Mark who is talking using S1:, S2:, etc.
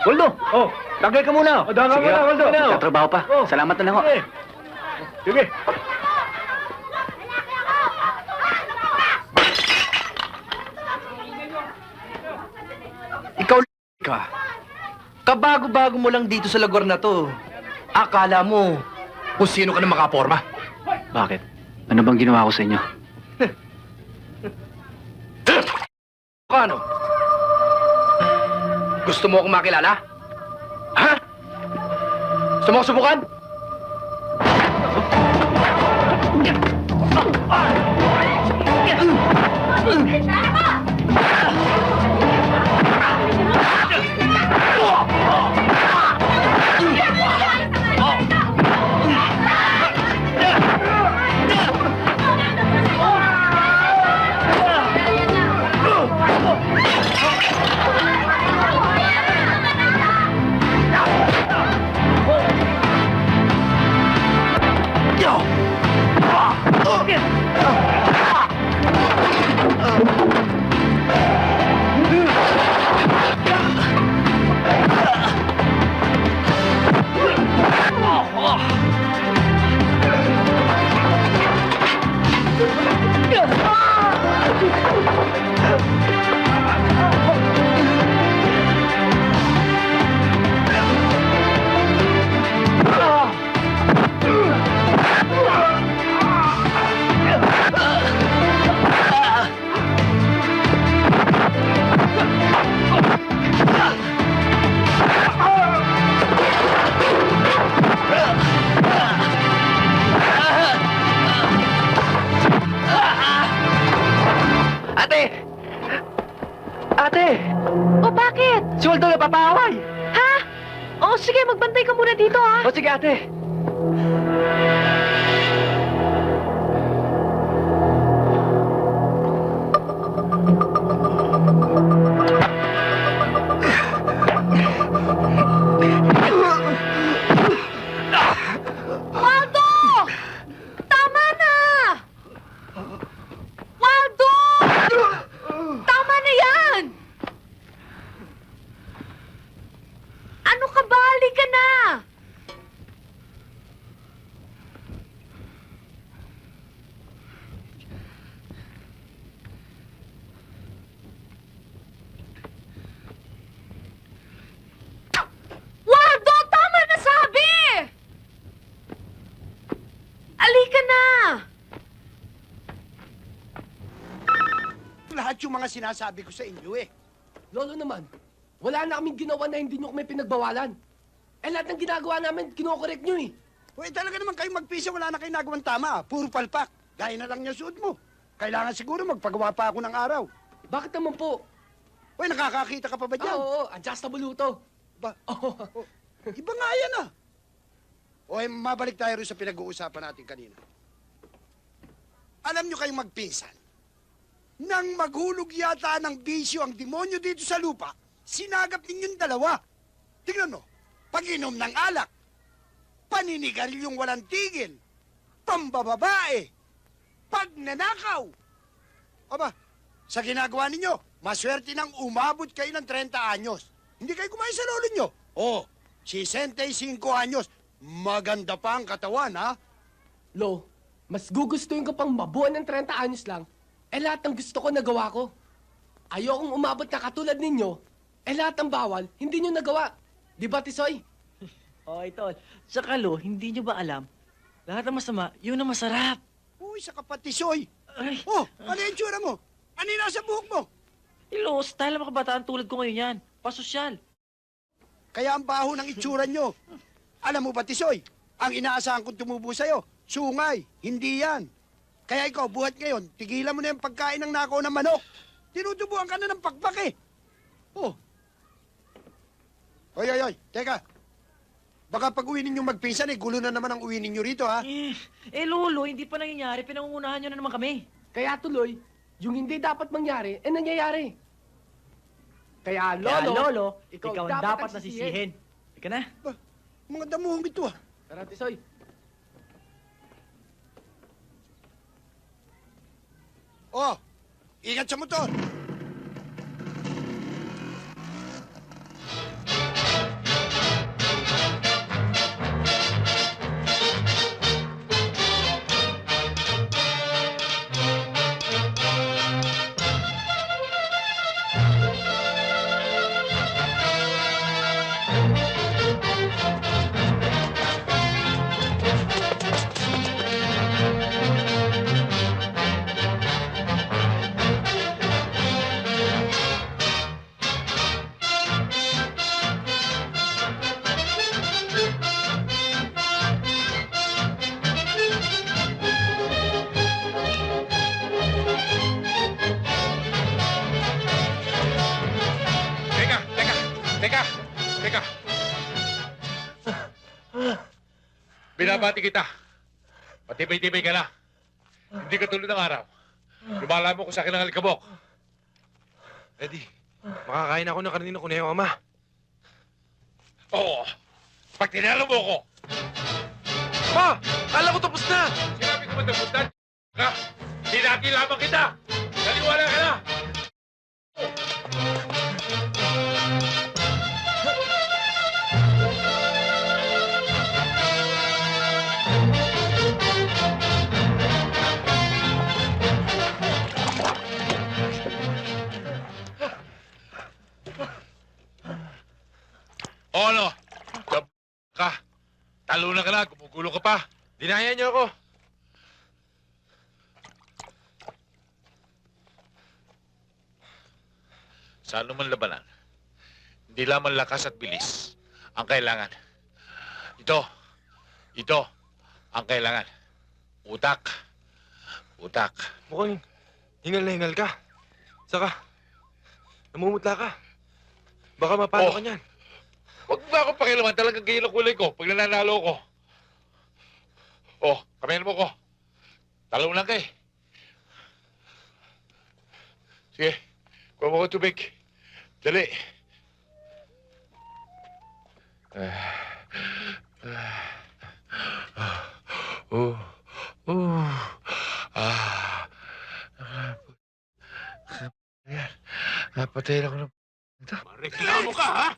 S1: Waldo! Oh, tagay ka muna. Oh, daga
S2: Sige,
S1: muna, Waldo.
S2: Tatrabaho pa.
S1: Oh.
S2: Salamat na lang ho.
S1: Sige. Sige.
S3: Ikaw ka. Kabago-bago mo lang dito sa lugar na to. Akala mo kung sino ka na makaporma.
S2: Bakit? Ano bang ginawa ko sa inyo?
S3: Ano? Gusto mo akong makilala? Ha? Gusto mo akong subukan? Ate! Ate!
S4: O bakit?
S3: Si Waldo napapaway!
S4: Ha? O sige, magbantay ka muna dito ha.
S3: O sige, ate.
S5: Lahat yung mga sinasabi ko sa inyo eh.
S6: Lolo naman, wala na kaming ginawa na hindi nyo kami pinagbawalan. Eh lahat ng ginagawa namin, kinokorek nyo eh.
S5: Eh, talaga naman kayo magpisa, wala na kayo nagawang tama. ah. Puro palpak. Gaya na lang niya suot mo. Kailangan siguro magpagawa pa ako ng araw.
S6: Bakit naman po?
S5: Uy, nakakakita ka pa ba
S6: Ah,
S5: dyan?
S6: oo, adjustable to.
S5: Ba?
S6: Oh,
S5: Oh, iba nga yan ah. Eh, mabalik tayo rin sa pinag-uusapan natin kanina. Alam nyo kayong magpinsan, nang maghulog yata ng bisyo ang demonyo dito sa lupa, sinagap ninyong dalawa. Tingnan mo, pag-inom ng alak, paninigaryong walang tigil, pambababae, pagnanakaw. Aba, sa ginagawa ninyo, maswerte nang umabot kayo ng 30 anyos. Hindi kayo kumain sa lolo nyo. Oh, 65 anyos. Maganda pa ang katawan, ha?
S6: Lo, mas gugustuhin ko pang mabuhan ng 30 anyos lang, eh lahat ng gusto ko nagawa ko. Ayokong umabot na katulad ninyo, eh lahat ng bawal, hindi nyo nagawa. Di ba, Tisoy?
S7: Oh, ito. Saka lo, hindi nyo ba alam? Lahat ng masama, yun ang masarap.
S5: Uy, sa kapatisoy.
S7: Ay,
S5: Oh, ano yung tsura mo? Ano yung nasa buhok mo?
S7: ilo, style ng mga kabataan tulad ko ngayon yan. Pasosyal.
S5: Kaya ang baho ng itsura nyo. Alam mo ba, Tisoy, ang inaasahan kong tumubo sa'yo, sungay, hindi yan. Kaya ikaw, buhat ngayon, tigilan mo na yung pagkain ng nakaw ng manok. Tinutubuan ka na ng pakpak eh. Oh. Oy, oy, oy, teka. Baka pag uwi ninyong magpinsan, eh, gulo na naman ang uwi ninyo rito, ha?
S7: Eh, eh, lolo, hindi pa nangyayari. Pinangungunahan nyo na naman kami.
S6: Kaya tuloy, yung hindi dapat mangyari, eh nangyayari. Kaya lolo,
S7: Kaya, lolo,
S6: ikaw
S7: ikaw, ang
S6: dapat
S7: dapat nasisihin. Ika na.
S5: Ba, mga damuhong ito, ah.
S6: Tara, Tisoy.
S5: Oh, ingat sa motor.
S8: Binabati kita. Patibay-tibay ka na. Hindi ka tulad ng araw. Lumalamon ko sa akin ng alikabok.
S9: Eddie, makakain ako ng kanina ko na yung ama.
S8: Oo. Pag tinalo mo ko,
S9: Ma! Kala ko tapos na!
S8: sinabi ko matapos na, ka, hinati lamang kita. Naliwala ka na. O ano? Gab ka. Talo na ka na, gumugulo ka pa.
S9: Dinaya niyo ako.
S8: Sa anumang labanan, hindi lamang lakas at bilis ang kailangan. Ito, ito ang kailangan. Utak. Utak.
S9: Mukhang hingal na hingal ka. Saka, namumutla ka. Baka mapalo
S8: Oh.
S9: ka niyan.
S8: Huwag mo ako pakilaman. Talagang ganyan ang kulay ko pag nananalo ko. Oh, kamayan mo ko. Talo lang kay. Sige, kuha mo ko tubig. Dali. Oh, oh, ah, ah, Ayan, napatay ako ng... Reklamo ka, ha?